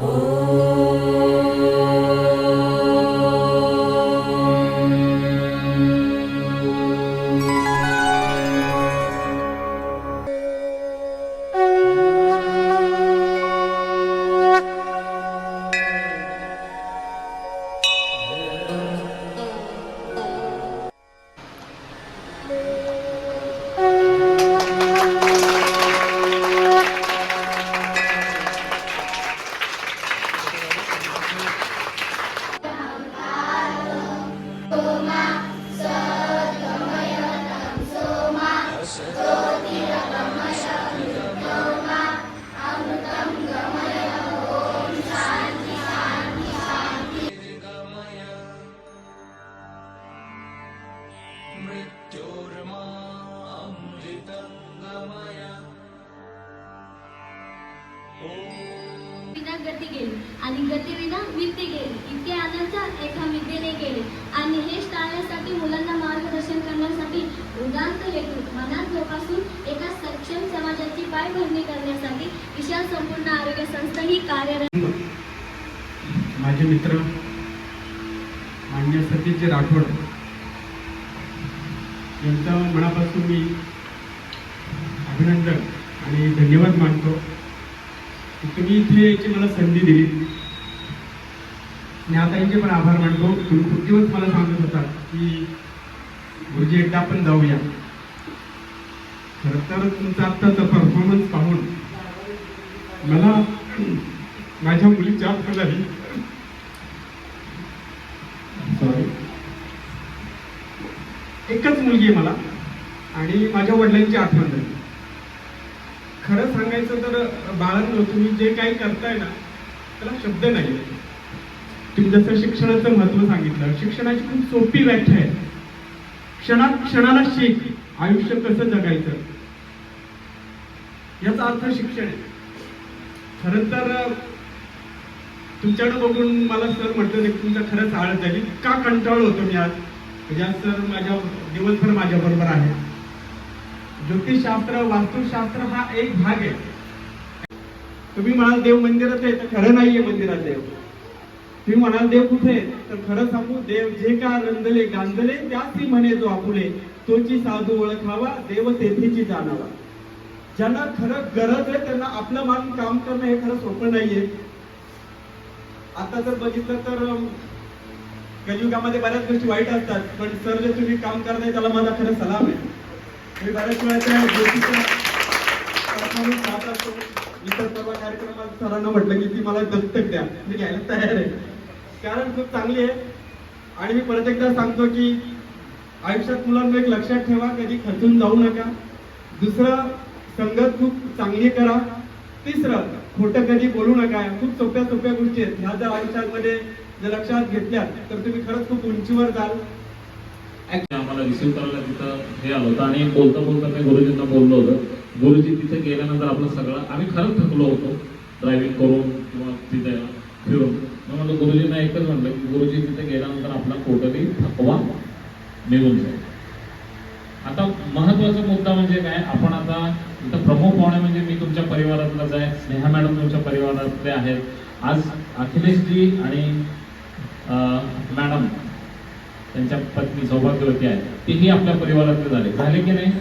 Oh. गती गेली आणि गतीविना विद्ये गेली इतके अनर्थ एका विद्येने केले आणि हे टाळण्यासाठी मुलांना मार्गदर्शन करण्यासाठी उदांत हेतू मनात जोपासून एका सक्षम समाजाची पायभरणी करण्यासाठी विशाल संपूर्ण आरोग्य संस्था ही कार्यरत माझे मित्र मान्य सतीचे राठोड यांचं मनापासून मी अभिनंदन आणि धन्यवाद मानतो. की तुम्ही इथे यायची मला संधी दिली. आणि आता यांचे पण आभार मानतो. तुम्ही खूप दिवस मला सांगत होता की गुरुजी एकदा आपण जाऊया. खरं तर तुमचा आत्ताचा परफॉर्मन्स पाहून मला माझ्या मुलीची आठवण झाली सॉरी एकच मुलगी आहे मला आणि माझ्या वडिलांची आठवण झाली. खरं सांगायचं तर बाळांनो तुम्ही जे काही करताय ना त्याला शब्द नाही तुम्ही जसं शिक्षणाचं महत्त्व सांगितलं शिक्षणाची खूप सोपी व्याख्या आहे. क्षणात क्षणाला शिक आयुष्य कसं जगायचं? याचा अर्थ शिक्षण आहे. खरं तर तुमच्याकडे बघून मला सर म्हटलं नाही की तुमचा खरंच आळत झाली. का कंटाळ होतो मी आज. म्हणजे आज सर माझ्या दिवसभर माझ्या बरोबर आहे ज्योतिषशास्त्र वास्तुशास्त्र हा एक भाग आहे. तुम्ही म्हणाल देव मंदिरात आहे तर खरं नाहीये मंदिरात देव. तुम्ही म्हणाल देव कुठे तर खरं सांगू देव जे का रंजले गांजले त्याची म्हणे जो आपुले. तोची साधू ओळखावा देव तेथेची जाणावा. ज्यांना खरं गरज आहे त्यांना आपलं मान काम करणं हे खरं सोपं नाहीये. आता जर बघितलं तर कलियुगामध्ये बऱ्याच गोष्टी वाईट असतात पण सर जे तुम्ही काम करताय त्याला माझा खरं सलाम आहे. मी बऱ्याच वेळा त्या असतो. मी तर कार्यक्रमात सरांना म्हटलं की ती मला दत्तक द्या. मी घ्यायला तयार आहे. कारण खूप चांगली आहे. आणि मी परत एकदा सांगतो की आयुष्यात मुलांना एक लक्षात ठेवा कधी खचून जाऊ नका. दुसरं संगत खूप चांगली करा. तिसरं खोटं कधी बोलू नका. खूप सोप्या सोप्या गोष्टी आहेत. ह्या जर आयुष्यामध्ये जर लक्षात घेतल्या तर तुम्ही खरंच खूप उंचीवर जाल. आम्हाला रिसिव्ह करायला तिथं हे आलं होतं आणि बोलता बोलता मी गुरुजींना बोललो होतं. गुरुजी तिथे गेल्यानंतर आपलं सगळं आम्ही खरंच थकलो होतो. ड्रायव्हिंग करून किंवा तिथे फिरून. मग म्हणलं गुरुजींना एकच म्हणलं की गुरुजी तिथे गेल्यानंतर आपला टोटली थकवा निघून जाईल. आता महत्त्वाचा मुद्दा म्हणजे काय? आपण आता इथं प्रमुख पाहुणे म्हणजे मी तुमच्या परिवारातलाच आहे. स्नेहा मॅडम तुमच्या परिवारातले आहेत. आज अखिलेशजी आणि मॅडम त्यांच्या पत्नी सौभाग्यवती आहेत. तेही आपल्या परिवारातले झाले झाले की नाही?